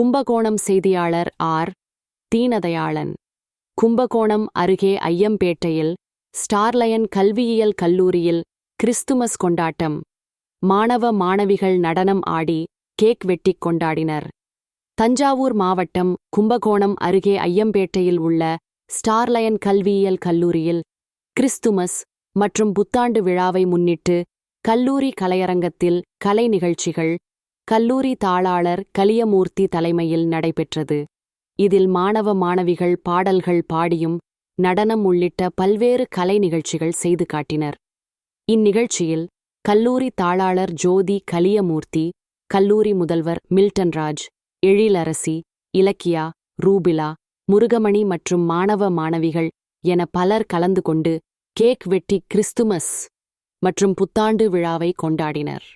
கும்பகோணம் செய்தியாளர் ஆர். தீனதயாளன். கும்பகோணம் அருகே ஐயம்பேட்டையில் ஸ்டார்லயன் கல்வியியல் கல்லூரியில் கிறிஸ்துமஸ் கொண்டாட்டம். மாணவ மாணவிகள் நடனம் ஆடி கேக் வெட்டிக் கொண்டாடினர். தஞ்சாவூர் மாவட்டம் கும்பகோணம் அருகே ஐயம்பேட்டையில் உள்ள ஸ்டார்லயன் கல்வியியல் கல்லூரியில் கிறிஸ்துமஸ் மற்றும் புத்தாண்டு விழாவை முன்னிட்டு கல்லூரி கலையரங்கத்தில் கலை நிகழ்ச்சிகள் கல்லூரி தாளாளர் கலியமூர்த்தி தலைமையில் நடைபெற்றது. இதில் மாணவ மாணவிகள் பாடல்கள் பாடியும் நடனம் உள்ளிட்ட பல்வேறு கலை நிகழ்ச்சிகள் செய்து காட்டினர். இந்நிகழ்ச்சியில் கல்லூரி தாளாளர் ஜோதி கலியமூர்த்தி கல்லூரி முதல்வர் மில்டன் ராஜ் எழிலரசி இலக்கியா ரூபிலா முருகமணி மற்றும் மாணவ மாணவிகள் என பலர் கலந்து கொண்டு கேக் வெட்டி கிறிஸ்துமஸ் மற்றும் புத்தாண்டு விழாவை கொண்டாடினர்.